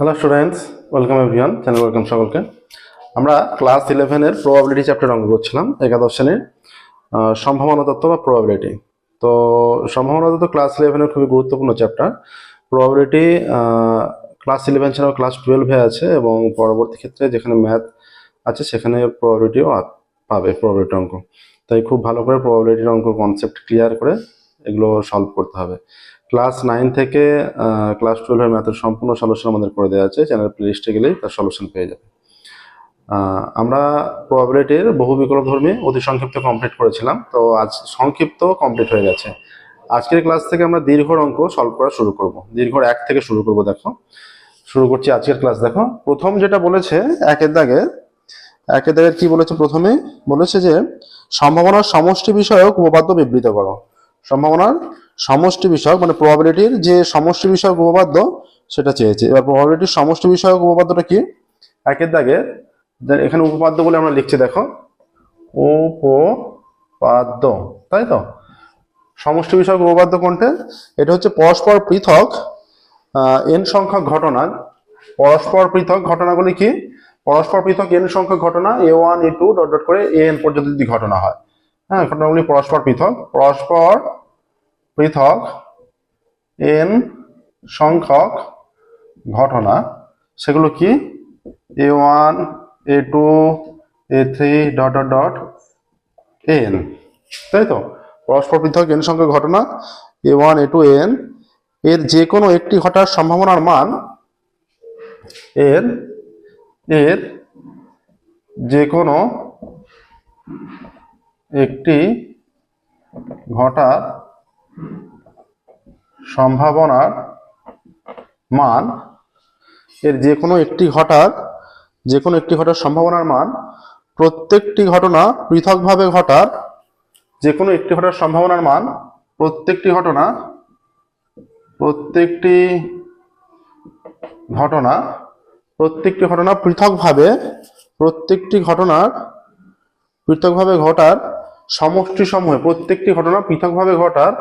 Hello students welcome everyone channel welcome সকলকে। আমরা class ইলেভেনের প্রবাবিলিটি চ্যাপ্টার অঙ্ক করছিলাম, একাদশ শ্রেণির সম্ভাবনা তত্ত্ব বা প্রবাবিলিটি তো সম্ভাবনা তত্ত্ব ক্লাস ইলেভেনের খুবই গুরুত্বপূর্ণ চ্যাপ্টার প্রবাবিলিটি ক্লাস ইলেভেন ছাড়াও ক্লাস টুয়েলভে আছে এবং পরবর্তী ক্ষেত্রে যেখানে ম্যাথ আছে সেখানে প্রবাবিলিটিও পাবে প্রবাবিলিটি অঙ্ক। তাই খুব ভালো করে প্রবাবিলিটির অঙ্ক কনসেপ্ট ক্লিয়ার করে এগুলো সলভ করতে হবে। ক্লাস নাইন থেকে ক্লাস টুয়েলভের ম্যাথের সম্পূর্ণ সলিউশন আমাদের করে দেওয়া আছে। চ্যানেল প্লেলিস্টে গেলেই তার সলিউশন পেয়ে যাবে। আমরা প্রবাবিলিটির বহু বিকল্প ধর্মী অতি সংক্ষিপ্ত কমপ্লিট করেছিলাম। তো আজ সংক্ষিপ্ত কমপ্লিট হয়ে গেছে। আজকের ক্লাস থেকে আমরা দীর্ঘর অঙ্ক সলভ করা শুরু করব। দীর্ঘর এক থেকে শুরু করব, দেখো। শুরু করছি আজকের ক্লাস দেখো। প্রথম যেটা বলেছে, একের দাগে, একের দাগের কি বলেছে প্রথমে? বলেছে যে, সম্ভাবনার সমষ্টি বিষয়ক উপপাদ্য বিবৃত করো। সম্ভাবনার সমষ্টি বিষয়ক মানে প্রবাবিলিটির যে সমষ্টি বিষয়ক উপপাদ্য, সেটা চেয়েছে। এবার প্রবাবিলিটির সমষ্টি বিষয়ক উপপাদ্যটা কি? একের দাগে এখানে উপপাদ্য বলে আমরা লিখছি, দেখো। উপপাদ্য, তাই তো? সমষ্টি বিষয়ক উপপাদ্য কোনটা? এটা হচ্ছে পরস্পর পৃথক এন সংখ্যক ঘটনা। পরস্পর পৃথক ঘটনাগুলি কি? পরস্পর পৃথক এন সংখ্যক ঘটনা A one A two dot dot করে এ এন পর্যন্ত যদি ঘটনা হয়। হ্যাঁ ঘটনাগুলি পরস্পর পৃথক। পরস্পর পৃথক এন সংখ্যক ঘটনা। সেগুলো কি? A one A two A three dot dot dot N তাই তো? পরস্পর পৃথক এন সংখ্যক ঘটনা A one A two N এর যে কোনো একটি ঘটার সম্ভাবনার মান এর এর যে কোনো একটি ঘটার সম্ভাবনার মান, এর যে কোনো একটি ঘটার যে কোনো একটি ঘটার সম্ভাবনার মান প্রত্যেকটি ঘটনা পৃথকভাবে ঘটার যে কোনো একটি ঘটার সম্ভাবনার মান প্রত্যেকটি ঘটনা প্রত্যেকটি ঘটনা প্রত্যেকটি ঘটনা পৃথকভাবে, প্রত্যেকটি ঘটনার পৃথকভাবে ঘটার সমষ্টি সমূহে প্রত্যেকটি ঘটনা পৃথকভাবে ঘটার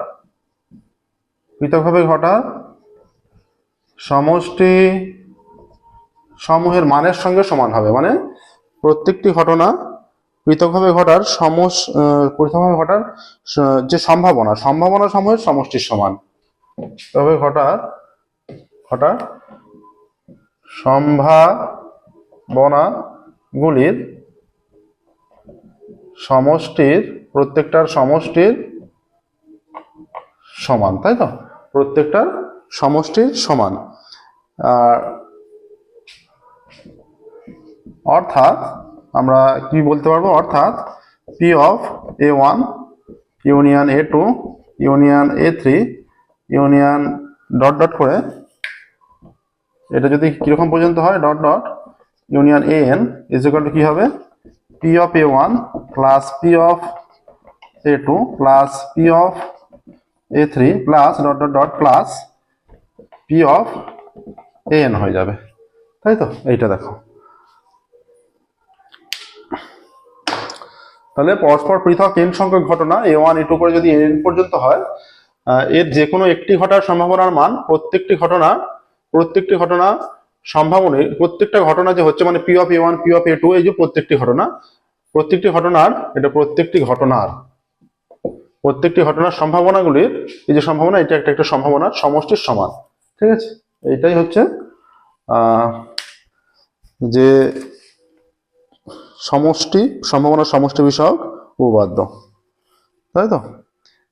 পৃথকভাবে ঘটার সমষ্টি সমূহের মানের সঙ্গে সমান হবে। মানে প্রত্যেকটি ঘটনা পৃথকভাবে ঘটার সমস পৃথকভাবে ঘটার যে সম্ভাবনা সম্ভাবনা সমূহের সমষ্টির সমান। তবে ঘটার ঘটার সম্ভাবনাগুলির সমষ্টির, প্রত্যেকটার সমষ্টির সমান, তাই তো? প্রত্যেকটার সমষ্টির সমান। আর অর্থাৎ আমরা কি বলতে পারব? অর্থাৎ P of A one union A two union A three union dot dot করে, এটা যদি কীরকম পর্যন্ত হয়? Dot dot union A N is equal to কি হবে? Plus P of A two plus P of A three plus dot dot dot plus P of A N হয়ে যাবে। তাই তো? এইটা দেখো। তাহলে পরস্পর পৃথক এন সংখ্যক ঘটনা এ ওয়ান এ টু করে যদি এন পর্যন্ত হয় এর যে কোনো একটি ঘটার সম্ভাবনার মান প্রত্যেকটি ঘটনা প্রত্যেকটি ঘটনা সম্ভাবনা প্রত্যেকটা ঘটনা যে হচ্ছে মানে P of A one P of A two এই যে প্রত্যেকটি ঘটনা, প্রত্যেকটি ঘটনার, এটা প্রত্যেকটি ঘটনার প্রত্যেকটি ঘটনার সম্ভাবনাগুলির, এই যে সম্ভাবনা, এটা একটা একটা সম্ভাবনার সমষ্টির সমান, ঠিক আছে? এইটাই হচ্ছে যে সমষ্টি সম্ভাবনার সমষ্টি বিষয়ক উপপাদ্য, তাই তো?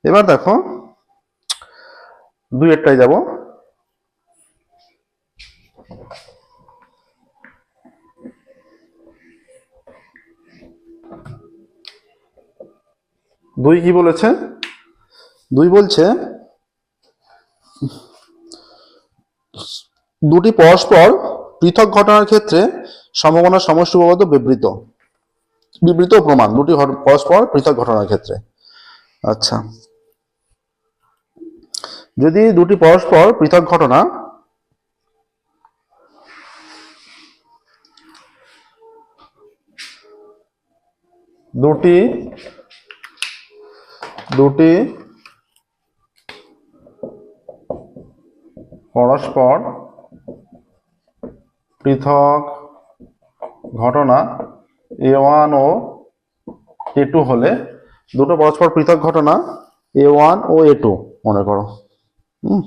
এবার দেখো, দুই একটাই যাব। দুই কি বলেছে? দুই বলছে, দুটি পরস্পর পৃথক ঘটনার ক্ষেত্রে সম্ভাবনার সমষ্টি উপপাদ্য বিবৃত। বিবৃত প্রমাণ, দুটি পরস্পর পৃথক ঘটনার ক্ষেত্রে। আচ্ছা। যদি দুটি পরস্পর পৃথক ঘটনা, দুটি দুটি পরস্পর পৃথক ঘটনা A one O A two হলে দুটো পরস্পর পৃথক ঘটনা A one O A two মনে করো। হুম?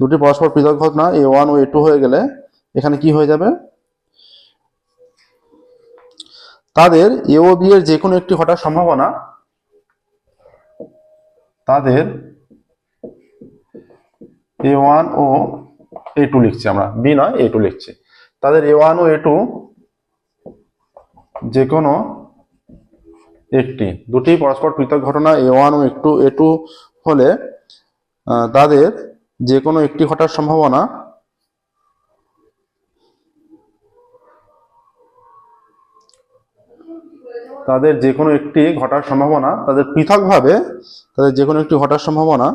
দুটি পরস্পর পৃথক ঘটনা A one O A two হয়ে গেলে এখানে কি হয়ে যাবে? তাদের এ ও বি এর যে কোনো একটি ঘটার সম্ভাবনা তাদের এ ওয়ান ও এ টু লিখছি আমরা। বি নয় এ টু লিখছি। তাদের এ ওয়ান ও এ টু যে কোনো একটি। দুটি পরস্পর পৃথক ঘটনা এ ওয়ান ও একটু এ টু হলে তাদের যে কোনো একটি ঘটার সম্ভাবনা তাদের যে কোনো একটি ঘটার সম্ভাবনা, তাদের পৃথকভাবে তাদের যে কোনো একটি ঘটার সম্ভাবনা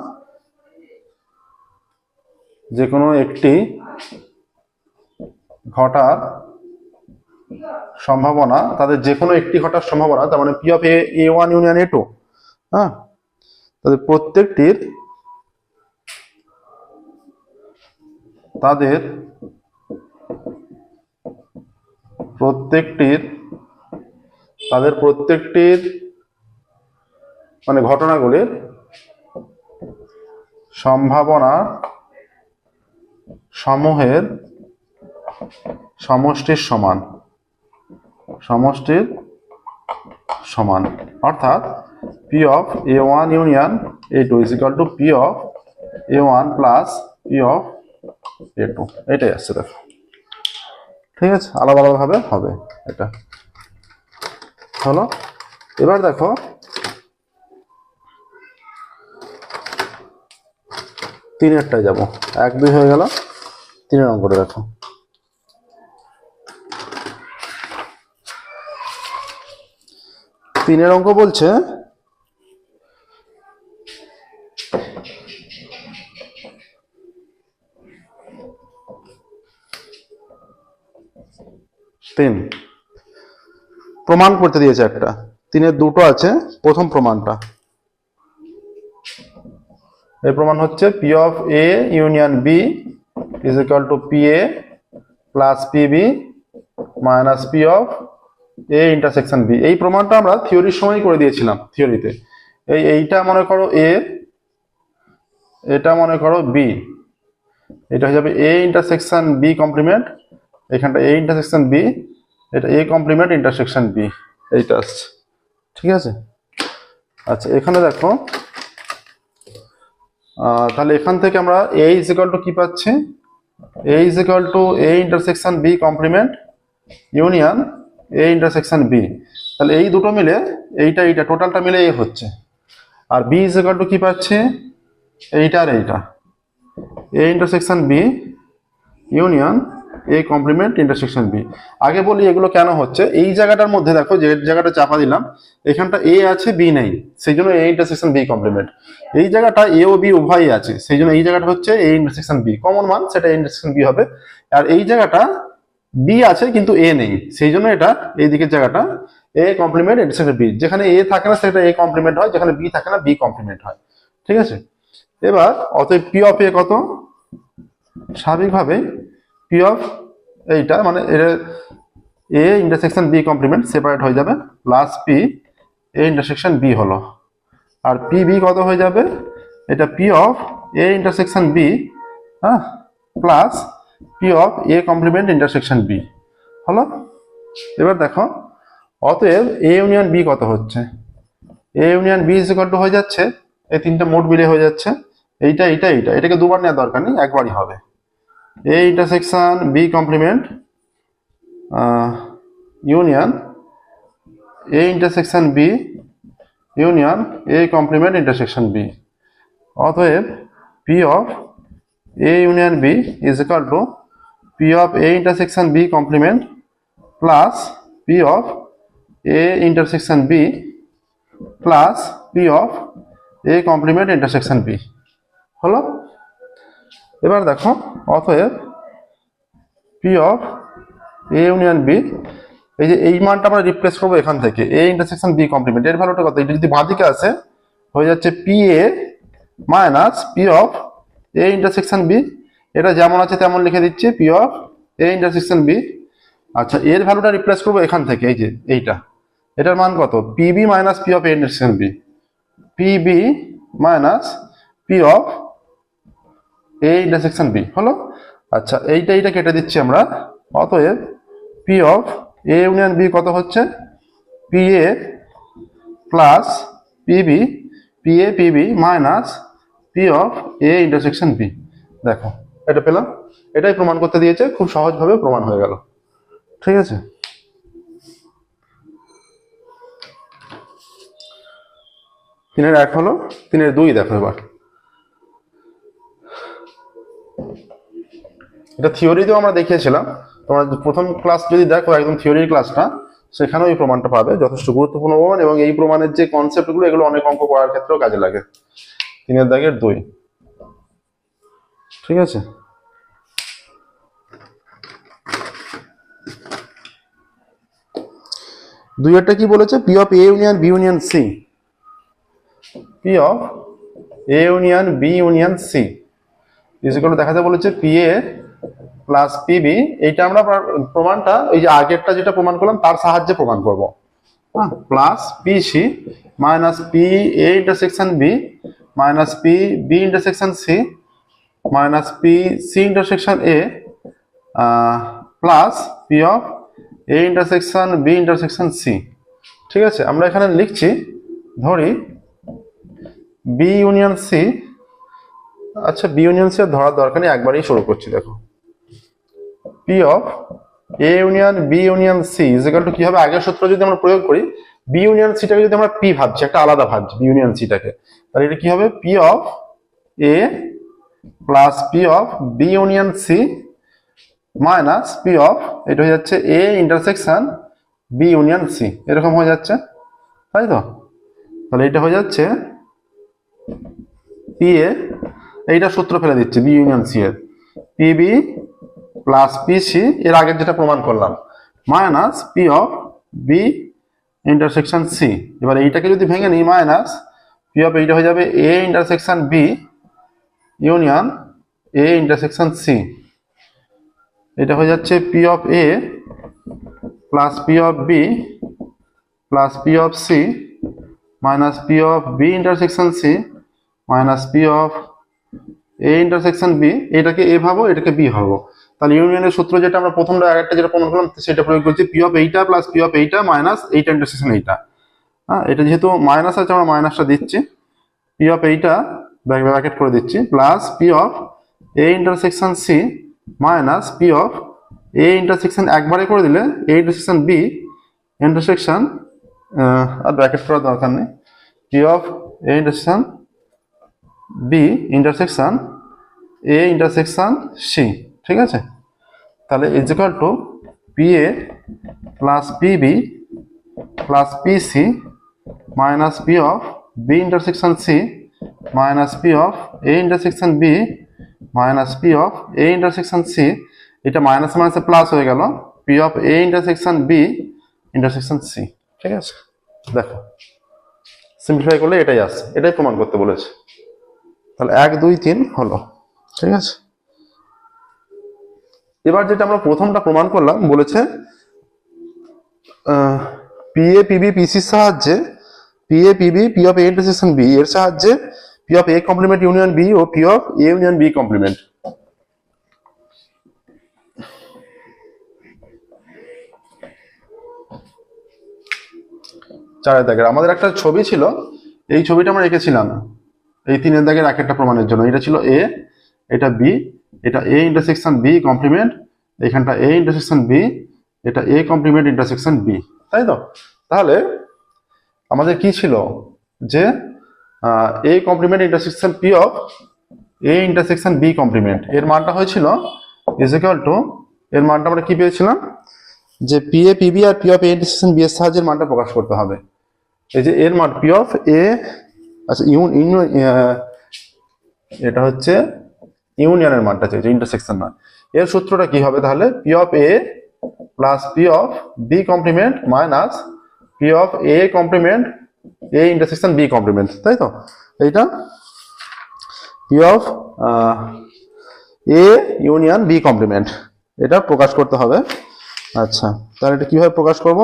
যে কোনো একটি ঘটার সম্ভাবনা, তাদের যে কোনো একটি ঘটার সম্ভাবনা, তার মানে P of A one union A two হ্যাঁ? তাদের প্রত্যেকটির তাদের প্রত্যেকটির তাদের প্রত্যেকটির মানে ঘটনাগুলির সম্ভাবনা সমূহের সমষ্টির সমান। সমষ্টির সমান। অর্থাৎ P of A one union A two is equal to P of A one plus P of A two এটাই আসছে দেখো। ঠিক আছে? আলাদা আলাদাভাবে হবে এটা। হলো। এবার দেখো। তিনেরটায় যাব। এক, দুই হয়ে গেল। তিনের অঙ্কটা দেখো। তিনের অঙ্ক বলছে প্রমাণ করতে দিয়েছে একটা। তিনের দুটো আছে, প্রথম প্রমাণটা। এই প্রমাণ হচ্ছে P of A union B is equal to P A plus P B minus P of A intersection B এই প্রমাণটা আমরা থিওরির সময় করে দিয়েছিলাম থিওরিতে এই এইটা মনে করো এ এটা মনে করো বি এটা হয়ে যাবে এ ইন্টারসেকশন বি কমপ্লিমেন্ট এখানটা এ ইন্টারসেকশন বি এটা এ কমপ্লিমেন্ট ইন্টারসেকশন বি এইটা আসছে। ঠিক আছে? আচ্ছা এখানে দেখো তাহলে এখান থেকে আমরা এ ইজ ইকাল টু কি পাচ্ছি? A is equal to A intersection B complement union A intersection B তাহলে এই দুটো মিলে, এইটা এইটা টোটালটা মিলে এ হচ্ছে। আর বি ইজ ইকাল টু কি পাচ্ছে? এইটা আর এইটা। A intersection B union A complement intersection B আগে বলি এগুলো কেন হচ্ছে? এই জায়গাটার মধ্যে দেখো, যে জায়গাটা চাপা দিলাম, এখানটা এ আছে বি নেই। সেই জন্য এ ইন্টারসেকশন বি কমপ্লিমেন্ট এই জায়গাটা এ ও বি উভয়ই আছে। সেই জন্য এই জায়গাটা হচ্ছে এ ইন্টারসেকশন বি কমন মান, সেটা ইন্টারসেকশন বি হবে। আর এই জায়গাটা বি আছে, কিন্তু এ নেই। সেই জন্য এটা এই দিকের জায়গাটা এ কমপ্লিমেন্ট ইন্টারসেকশন বি যেখানে এ থাকে না, সেটা এ কমপ্লিমেন্ট হয়। যেখানে বি থাকে না বি কমপ্লিমেন্ট হয়। ঠিক আছে? এবার, অতএব পি অফ এ কত? স্বাভাবিকভাবে পি অফ এইটা মানে এটা A intersection B complement separate হয়ে যাবে plus P A intersection B হলো। আর পি বি কত হয়ে যাবে? এটা P of A intersection B হ্যাঁ plus P of A complement intersection B হলো? এবার দেখো, অতএব এ ইউনিয়ন বি কত হচ্ছে? এ ইউনিয়ন বি ইজ হয়ে যাচ্ছে, এই তিনটা মোট মিলে হয়ে যাচ্ছে, এইটা এইটা এইটা, এটাকে দুবার নেওয়ার দরকার নেই, একবারই হবে। A intersection B complement union A intersection B union A complement intersection B অতএব P of A union B is equal to P of A intersection B complement plus P of A intersection B plus P of A complement intersection B হলো? এবার দেখো, অতএব P of A union B এই যে এই মানটা আমরা replace করব এখান থেকে। এ ইন্টারসেকশন বি কমপ্লিমেন্ট এর ভ্যালুটা কত? এটা যদি বাঁদিকে আসে, হয়ে যাচ্ছে P A minus P of A intersection B এটা যেমন আছে তেমন লিখে দিচ্ছি P of A intersection B আচ্ছা এর ভ্যালুটা রিপ্লেস করব এখান থেকে, এই যে এইটা। এটার মান কত? P B minus P of A intersection B P B minus P of A intersection B হলো? আচ্ছা এইটা এইটা কেটে দিচ্ছি আমরা। অতএব P of A union B কত হচ্ছে? P A plus P B P A P B minus P of A intersection B দেখো, এটা পেলাম। এটাই প্রমাণ করতে দিয়েছে, খুব সহজভাবে প্রমাণ হয়ে গেল। ঠিক আছে? তিনের এক হলো, তিনের দুই দেখো এবার। এটা থিওরিতেও আমরা দেখিয়েছিলাম। তোমরা প্রথম ক্লাস যদি দেখো, একদম থিওরির ক্লাসটা সেখানেও এই প্রমাণটা পাবে, যথেষ্ট গুরুত্বপূর্ণ প্রমাণ এবং এই প্রমাণের যে কনসেপ্টগুলো এগুলো অনেক অঙ্ক করার ক্ষেত্রেও কাজে লাগে। তিনের দাগের দুই। ঠিক আছে? দুই একটা কি বলেছে? P of A union B union C P of A union B union C is equal দেখাতে বলেছে পি এ প্লাস পিবি এইটা আমরা প্রমাণটা এই যে আগেরটা যেটা প্রমাণ করলাম তার সাহায্যে প্রমাণ করব। Plus P C minus P A intersection B minus P B intersection C minus P C intersection A plus P of A intersection B intersection C ঠিক আছে? আমরা এখানে লিখছি ধরি বি ইউনিয়ন সি আচ্ছা বি ইউনিয়ন সি ধরার দরকার নেই একবারই শুরু করছি দেখো। P of A union B union C is equal to কি হবে আগের সূত্র যদি আমরা প্রয়োগ করি বি ইউনিয়ন সিটাকে যদি আমরা পি ভাবছি, একটা আলাদা ভাবছি বি ইউনিয়ন সিটাকে তাহলে এটা কি হবে? P of A plus P of B union C minus P of এটা হয়ে যাচ্ছে A intersection B union C এরকম হয়ে যাচ্ছে, তাই তো? তাহলে এটা হয়ে যাচ্ছে পি এ এইটা সূত্র ফেলে দিচ্ছে বি ইউনিয়ন সি এর। P B plus P C এর আগের যেটা প্রমাণ করলাম minus P of B intersection C এবার এইটাকে যদি ভেঙে নিই মাইনাস পি অফ এইটা হয়ে যাবে A intersection B union A intersection C এটা হয়ে যাচ্ছে P of A plus P of B plus P of C minus P of B intersection C minus P of A intersection B এটাকে এ ভাবো, এটাকে B ভাবো। তাহলে ইউনিয়নের সূত্র যেটা আমরা প্রথমটা আরেকটা যেটা প্রমাণ করলাম, সেটা প্রয়োগ করছি পি অফ এইটা প্লাস পি অফ এইটা মাইনাস এইটা ইন্টারসেকশন এইটা। হ্যাঁ এটা যেহেতু মাইনাস আছে, আমরা মাইনাসটা দিচ্ছি। পি অফ এইটা ব্র্যাকেট করে দিচ্ছি plus P of A intersection C minus P of A intersection একবারে করে দিলে এ ইন্টারসেকশন বি ইন্টারসেকশন আর ব্র্যাকেট করার দরকার নেই। P of A intersection B intersection A intersection C ঠিক আছে? তাহলে is equal to P A plus P B plus P C minus P of B intersection C minus P of A intersection B minus P of A intersection C এটা minus মাইনাসে plus হয়ে গেল P of A intersection B intersection C ঠিক আছে? দেখো simplify করলে এটাই আসছে, এটাই প্রমাণ করতে বলেছে। তাহলে এক, দুই, তিন হলো, ঠিক আছে? এবার যেটা আমরা প্রথমটা প্রমাণ করলাম, বলেছে পি এ পিবি পিসির সাহায্যে P A PB P of A intersection B এর সাহায্যে P of A complement union B O P of A union B complement চারের দাগের। আমাদের একটা ছবি ছিল, এই ছবিটা আমরা রেখেছিলাম, এই তিনের দাগের এক একটা প্রমাণের জন্য। এটা ছিল এ এটা বি এটা এ ইন্টারসেকশন বি কমপ্লিমেন্ট এখানটা এ ইন্টারসেকশন বি এটা এ কমপ্লিমেন্ট ইন্টারসেকশন বি তাই তো? তাহলে আমাদের কি ছিল? যে A complement intersection P of A intersection B complement এর মানটা হয়েছিল ইজ ইকুয়াল টু এর মানটা আমরা কি পেয়েছিলাম? যে P A PB R P of A intersection B এর সাহায্যে মানটা প্রকাশ করতে হবে। এই যে এর মান পি অফ এ আচ্ছা ইউন ইউন এটা হচ্ছে ইউনিয়নের মানটা চাইছে ইন্টারসেকশন মান এর সূত্রটা কি হবে তাহলে? P of A plus P of B complement minus P of A complement A intersection B complement তাই তো? এইটা P of A union B complement এটা প্রকাশ করতে হবে। আচ্ছা তাহলে এটা কীভাবে প্রকাশ করব?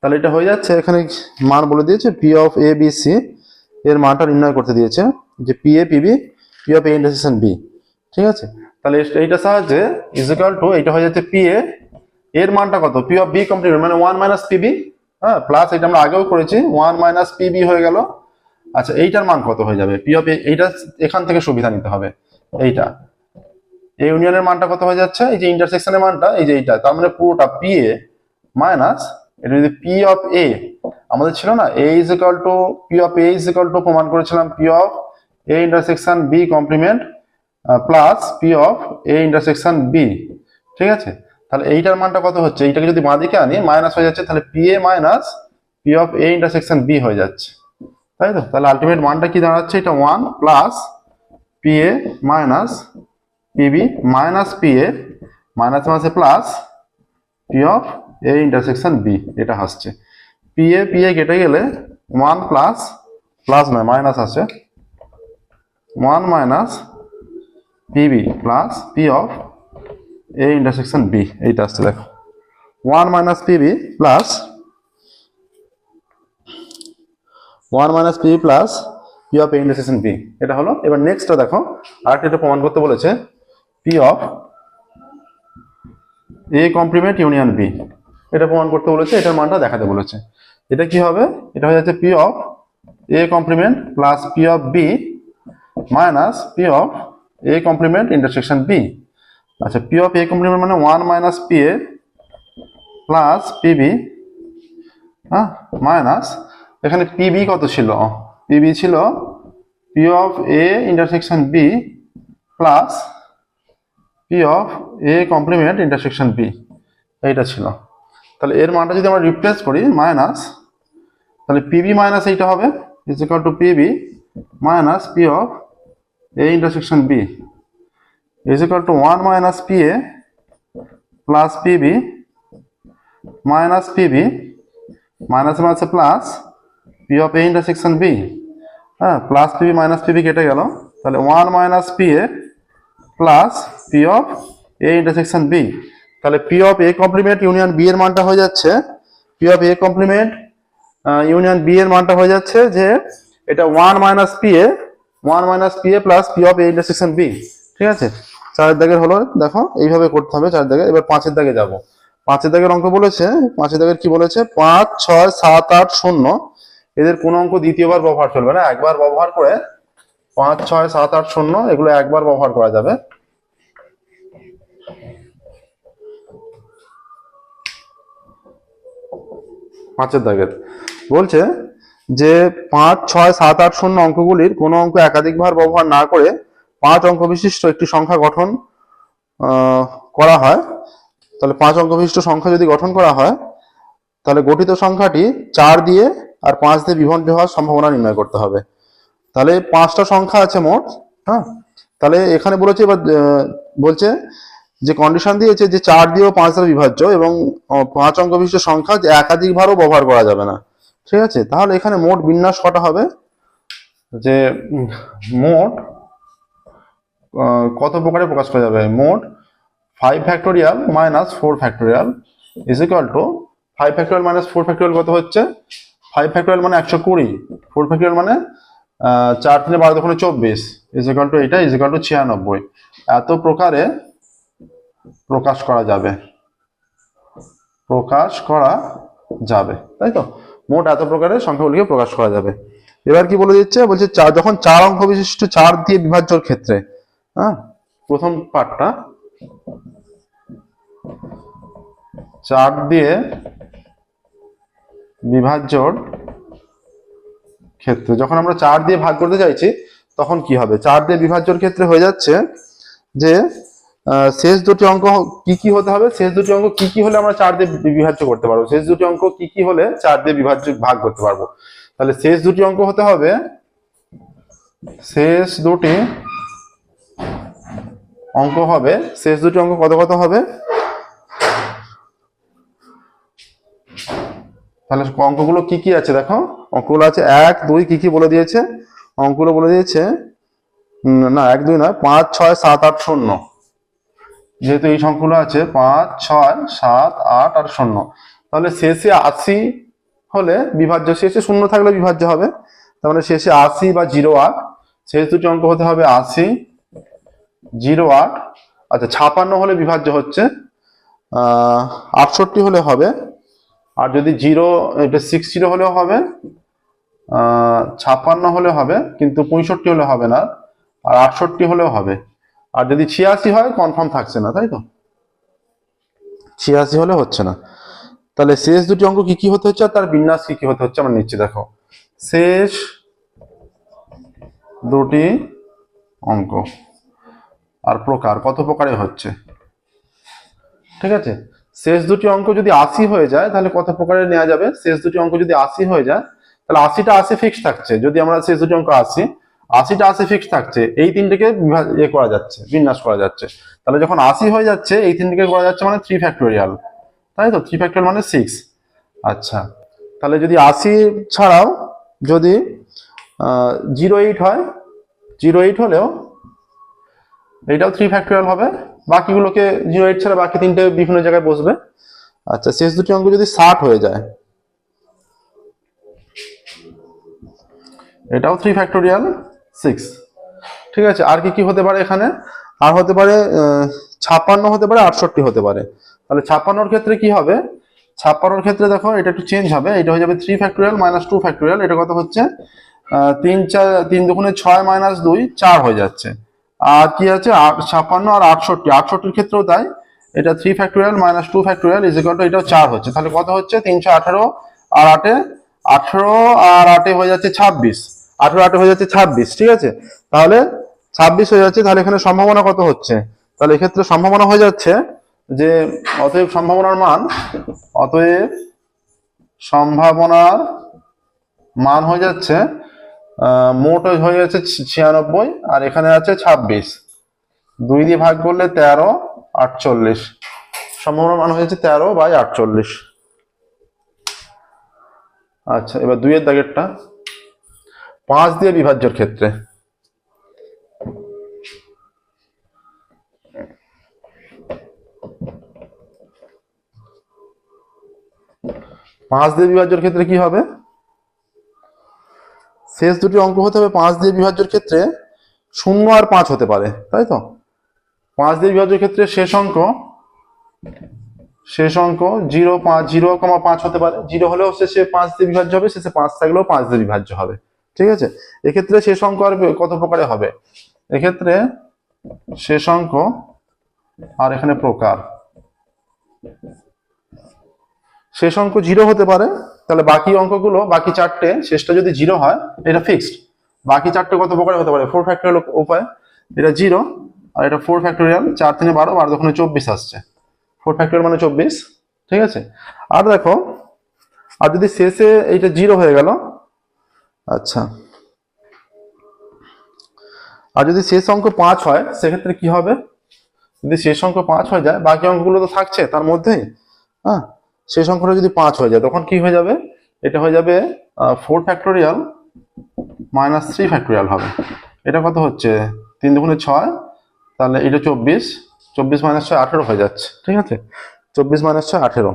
তাহলে এটা হয়ে যাচ্ছে, এখানে মান বলে দিয়েছে P of A B C এর মানটা নির্ণয় করতে দিয়েছে, যে P A PB P of A intersection B ঠিক আছে? তাহলে এইটার সাহায্যে ইজিক্যাল টু এটা হয়ে যাচ্ছে পি এ এর মানটা কত? পি অফ বি কমপ্লিট মানে ওয়ান মাইনাস পিবি হ্যাঁ প্লাস এটা আমরা আগেও করেছি ওয়ান মাইনাস পিবি হয়ে গেল। আচ্ছা এইটার মান কত হয়ে যাবে? পি অফ এইটা এখান থেকে সুবিধা নিতে হবে, এইটা। এই ইউনিয়নের মানটা কত হয়ে যাচ্ছে? এই যে ইন্টারসেকশনের মানটা, এই যে এইটা, তার মানে পুরোটা পি এ মাইনাস এটা যদি পি অফ এ আমাদের ছিল না A is equal to P of A is equal to প্রমাণ করেছিলাম P of A intersection B complement plus P of A intersection B ঠিক আছে? তাহলে এইটার মানটা কত হচ্ছে? এইটাকে যদি বাঁদিকে আনি মাইনাস হয়ে যাচ্ছে, তাহলে P A minus P of A intersection B হয়ে যাচ্ছে। তাই তো? তাহলে আলটিমেট মানটা কি দাঁড়াচ্ছে? এটা one plus P A minus PB minus P A minus মাসে plus P of A intersection B এটা আসছে। পি এ পি এ কেটে গেলে ওয়ান প্লাস প্লাস নয় মাইনাস আছে one minus PB plus P of A intersection B এইটা আসছে দেখো। One minus PB plus one minus P plus P of A intersection B, এটা হলো। এবার নেক্সটটা দেখো, আরেকটা এটা প্রমাণ করতে বলেছে। P of A complement union B, এটা প্রমাণ করতে বলেছে, এটার মানটা দেখাতে বলেছে। এটা কি হবে? এটা হয়ে যাচ্ছে P of A complement plus P of B minus P of A complement intersection B আচ্ছা পি অফ এ কমপ্লিমেন্ট মানে one minus P A plus PB হ্যাঁ মাইনাস এখানে পিবি কত ছিল? পিবি ছিল P of A intersection B plus P of A complement intersection B এইটা ছিল। তাহলে এর মানটা যদি আমরা রিপ্লেস করি মাইনাস তাহলে পিবি মাইনাস এইটা হবে is equal to PB minus P of intersection B is equal to one minus P A plus PB minus PB minus মাইনাসে plus P of A intersection B হ্যাঁ plus PB minus PB কেটে গেল। তাহলে one minus P A plus P of A intersection B তাহলে P of A complement union B এর মানটা হয়ে যাচ্ছে। P of A complement union B এর মানটা হয়ে যাচ্ছে যে এটা one minus P A one minus P A plus P of A intersection B ঠিক আছে? চারের দাগের হলো, দেখো, এইভাবে করতে হবে চার দাগে, এবার পাঁচের দাগে যাব। পাঁচের দাগের অঙ্ক বলেছে, পাঁচের দাগের কি বলেছে? পাঁচ, ছয়, সাত, আট, শূন্য, এদের কোন অঙ্ক দ্বিতীয়বার ব্যবহার চলবে না, একবার ব্যবহার করে পাঁচ, ছয়, সাত, আট, শূন্য, এগুলো একবার ব্যবহার করা যাবে। পাঁচের দাগের। বলছে যে পাঁচ, ছয়, সাত, আট, শূন্য অঙ্কগুলির কোনো অঙ্ক একাধিকবার ব্যবহার না করে পাঁচ অঙ্ক বিশিষ্ট একটি সংখ্যা গঠন করা হয়। তাহলে পাঁচ অঙ্ক বিশিষ্ট সংখ্যা যদি গঠন করা হয়, তাহলে গঠিত সংখ্যাটি চার দিয়ে আর পাঁচ দিয়ে বিভক্ত হওয়ার সম্ভাবনা নির্ণয় করতে হবে। তাহলে পাঁচটা সংখ্যা আছে মোট হ্যাঁ? তাহলে এখানে বলেছে এবার বলছে যে কন্ডিশন দিয়েছে যে চার দিয়ে ও পাঁচ দ্বারা বিভাজ্য এবং পাঁচ অঙ্ক বিশিষ্ট সংখ্যা যে একাধিকবারও ব্যবহার করা যাবে না। ঠিক আছে? তাহলে এখানে মোট বিন্যাস কটা হবে? যে মোট কত প্রকারে প্রকাশ করা যাবে? মোট five factorial minus four factorial is equal to five factorial minus four factorial কত হচ্ছে? ফাইভ ফ্যাক্টোরিয়াল মানে একশো কুড়ি। ফোর ফ্যাক্টোরিয়াল মানে চার তিনে বারো দোকানে চব্বিশ। ইজ ইকুয়াল টু এটা ইজ ইকুয়াল টু ছিয়ানব্বই। এত প্রকারে প্রকাশ করা যাবে। প্রকাশ করা যাবে। তাই তো? মোট এত প্রকারের সংখ্যাগুলিকে প্রকাশ করা যাবে। এবার কি বলে দিচ্ছে? বলছে যখন চার অঙ্ক বিশিষ্ট চার দিয়ে বিভাজ্যর ক্ষেত্রে হ্যাঁ? প্রথম পার্টটা চার দিয়ে বিভাজ্যর ক্ষেত্রে, যখন আমরা চার দিয়ে ভাগ করতে চাইছি, তখন কি হবে? চার দিয়ে বিভাজ্যর ক্ষেত্রে হয়ে যাচ্ছে যে শেষ দুটি অঙ্ক কি কি হতে হবে? শেষ দুটি অঙ্ক কি কি হলে আমরা চার দিয়ে বিভাজ্য করতে পারব? শেষ দুটি অঙ্ক কি কি হলে চার দিয়ে বিভাজ্য ভাগ করতে পারব? তাহলে শেষ দুটি অঙ্ক হতে হবে। শেষ দুটি অঙ্ক হবে। শেষ দুটি অঙ্ক কত কত হবে? তাহলে অঙ্কগুলো কি কি আছে দেখো? অঙ্কগুলো আছে এক, দুই, কি কি বলে দিয়েছে? অঙ্কগুলো বলে দিয়েছে না, এক, দুই নয়, পাঁচ, ছয়, সাত, আট, শূন্য। যেহেতু এই সংখ্যাগুলো আছে পাঁচ ছয় সাত আট আর শূন্য। তাহলে শেষে আশি হলে বিভাজ্য শেষে শূন্য থাকলে বিভাজ্য হবে। তার মানে শেষে আশি বা জিরো আট শেষ দুটি অঙ্ক হতে হবে আশি জিরো আট আচ্ছা ছাপান্ন হলে বিভাজ্য হচ্ছে আটষট্টি হলে হবে আর যদি জিরো এটা সিক্স জিরো হলেও হবে আহ, ছাপ্পান্ন হলে হবে কিন্তু পঁয়ষট্টি হলে হবে না আর আটষট্টি হলেও হবে। আর যদি ছিয়াশি হয় কনফার্ম থাকছে না, তাই তো? ছিয়াশি হলে হচ্ছে না। তাহলে শেষ দুটি অঙ্ক কি কি হতে হচ্ছে? আর তার বিন্যাস কি কি হতে হচ্ছে? আমরা নিচ্ছি দেখো। শেষ দুটি অঙ্ক। আর প্রকার, কত প্রকারে হচ্ছে? ঠিক আছে? শেষ দুটি অঙ্ক যদি আশি হয়ে যায়, তাহলে কত প্রকারে নেওয়া যাবে? শেষ দুটি অঙ্ক যদি আশি হয়ে যায়, তাহলে আশিটা আশি ফিক্স থাকছে। যদি আমরা শেষ দুটি অঙ্ক আশি আশিটা আশি ফিক্স থাকছে, এই তিনটিকে ইয়ে করা যাচ্ছে, বিন্যাস করা যাচ্ছে। তাহলে যখন আশি হয়ে যাচ্ছে, এই তিনটিকে করা যাচ্ছে মানে থ্রি ফ্যাক্টোরিয়াল তাই তো? থ্রি ফ্যাক্টোরিয়াল মানে সিক্স আচ্ছা। তাহলে যদি আশি ছাড়াও যদি জিরো এইট হয় জিরো এইট হলেও এটাও থ্রি ফ্যাক্টোরিয়াল হবে। বাকিগুলোকে জিরো এইট ছাড়া বাকি তিনটে বিভিন্ন জায়গায় বসবে। আচ্ছা শেষ দুটি অঙ্ক যদি ষাট হয়ে যায়, এটাও থ্রি ফ্যাক্টোরিয়াল সিক্স ঠিক আছে? আর কি কি হতে পারে এখানে? আর হতে পারে ছাপ্পান্ন হতে পারে, আটষট্টি হতে পারে। তাহলে ছাপ্পান্নর ক্ষেত্রে কি হবে? ছাপ্পান্নর ক্ষেত্রে দেখো, এটা একটু চেঞ্জ হবে। এটা হয়ে যাবে three factorial minus two factorial এটা কত হচ্ছে? তিন চার, তিন দুগুণে ছয় মাইনাস দুই, চার হয়ে যাচ্ছে। আর কি আছে? ছাপ্পান্ন আর আটষট্টি। আটষট্টির ক্ষেত্রেও তাই। এটা three factorial minus two factorial is equal to এটাও চার হচ্ছে। তাহলে কত হচ্ছে? তিনশো আঠারো আর আটে আঠারো আর আটে হয়ে যাচ্ছে ছাব্বিশ। আঠারো আটে হয়ে যাচ্ছে ছাব্বিশ, ঠিক আছে? তাহলে ছাব্বিশ হয়ে যাচ্ছে, তাহলে এখানে সম্ভাবনা কত হচ্ছে? তাহলে এক্ষেত্রে সম্ভাবনা হয়ে যাচ্ছে যে অতএব সম্ভাবনার মান, অতএব সম্ভাবনার মান হয়ে যাচ্ছে মোট হয়ে যাচ্ছে ছিয়ানব্বই, আর এখানে আছে ছাব্বিশ। দুই দিয়ে ভাগ করলে তেরো, আটচল্লিশ। সম্ভাবনার মান হয়ে যাচ্ছে তেরো বাই আটচল্লিশ। আচ্ছা এবার দুইয়ের দাগেরটা। পাঁচ দিয়ে বিভাজ্যর ক্ষেত্রে। পাঁচ দিয়ে বিভাজ্যর ক্ষেত্রে কি হবে? শেষ দুটি অঙ্ক হতে হবে পাঁচ দিয়ে বিভাজ্যর ক্ষেত্রে। শূন্য আর পাঁচ হতে পারে, তাই তো? পাঁচ দিয়ে বিভাজ্যের ক্ষেত্রে শেষ অঙ্ক। শেষ অঙ্ক জিরো পাঁচ, জিরো কমা পাঁচ হতে পারে। জিরো হলেও শেষে পাঁচ দিয়ে বিভাজ্য হবে, শেষে পাঁচ থাকলেও পাঁচ দিয়ে বিভাজ্য হবে। ঠিক আছে? এক্ষেত্রে শেষ অঙ্ক আর কত প্রকারে হবে? এক্ষেত্রে শেষ অঙ্ক আর এখানে প্রকার। শেষ অঙ্ক জিরো হতে পারে, তাহলে বাকি অঙ্কগুলো, বাকি চারটে, শেষটা যদি জিরো হয়, এটা ফিক্সড বাকি চারটে কত প্রকারে হতে পারে? ফোর ফ্যাক্টোরিয়াল উপায়, এটা জিরো, আর এটা ফোর ফ্যাক্টোরিয়াল চার তিনে বারো বারো দোকানে চব্বিশ আসছে। ফোর ফ্যাক্টোরিয়াল মানে চব্বিশ, ঠিক আছে? আর দেখো, আর যদি শেষে এইটা জিরো হয়ে গেল আচ্ছা। আর যদি শেষ অঙ্ক পাঁচ হয়, সেক্ষেত্রে কি হবে? যদি শেষ অঙ্ক পাঁচ হয়ে যায়, বাকি অঙ্কগুলো তো থাকছে, তার মধ্যেই হ্যাঁ শেষ অঙ্কটা যদি পাঁচ হয়ে যায়, তখন কি হয়ে যাবে? এটা হয়ে যাবে four factorial minus three factorial হবে। এটা কত হচ্ছে? তিন দুগুণে ছয়, তাহলে এটা চব্বিশ চব্বিশ মাইনাস ছয় আঠেরো হয়ে যাচ্ছে, ঠিক আছে? চব্বিশ মাইনাস ছয় আঠেরো।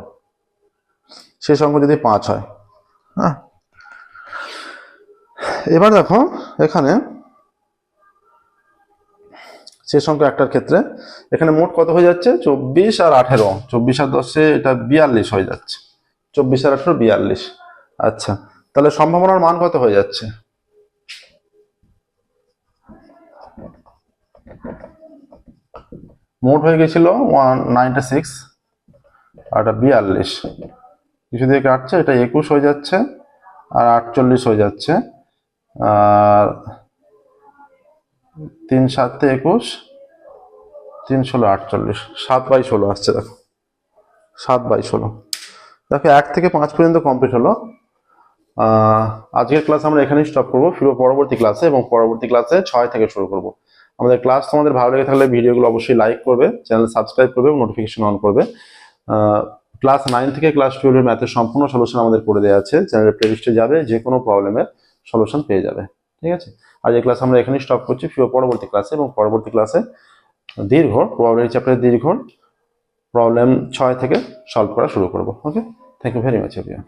শেষ অঙ্ক যদি পাঁচ হয় হ্যাঁ এবার দেখো, এখানে সে অঙ্ক একটার ক্ষেত্রে, এখানে মোট কত হয়ে যাচ্ছে? চব্বিশ আর আঠেরো। চব্বিশ আর দশে এটা বিয়াল্লিশ হয়ে যাচ্ছে। চব্বিশ আর আঠেরো, বিয়াল্লিশ। আচ্ছা তাহলে সম্ভাবনার মান কত হয়ে যাচ্ছে? মোট হয়ে গেছিল ওয়ান নাইনটি সিক্স, আর এটা বিয়াল্লিশ। কিছু দিয়ে কাটছে, এটা একুশ হয়ে যাচ্ছে, আর আটচল্লিশ হয়ে যাচ্ছে। আর তিন সাতে একুশ, তিন ষোলো আটচল্লিশ, সাত বাই ষোলো আসছে দেখো। সাত বাই ষোলো। দেখো, এক থেকে পাঁচ পর্যন্ত কমপ্লিট হলো। আজকের ক্লাস আমরা এখানেই স্টপ করব। ফিরবো পরবর্তী ক্লাসে এবং পরবর্তী ক্লাসে ছয় থেকে শুরু করব। আমাদের ক্লাস তোমাদের ভালো লেগে থাকলে ভিডিওগুলো অবশ্যই লাইক করবে চ্যানেল সাবস্ক্রাইব করবে এবং নোটিফিকেশন অন করবে। ক্লাস নাইন থেকে ক্লাস টুয়েলভের ম্যাথের সম্পূর্ণ সলিউশন আমাদের করে দেওয়া আছে। চ্যানেলের প্লেলিস্টে যাবে যে কোনো প্রবলেমের সলিউশন পেয়ে যাবে, ঠিক আছে? আজ এই ক্লাস আমরা এখানেই স্টপ করছি ফিও পরবর্তী ক্লাসে এবং পরবর্তী ক্লাসে দীর্ঘ প্রবলেমের চ্যাপ্টারের দীর্ঘ প্রবলেম ছয় থেকে সলভ করা শুরু করব okay thank you very much এভিয়া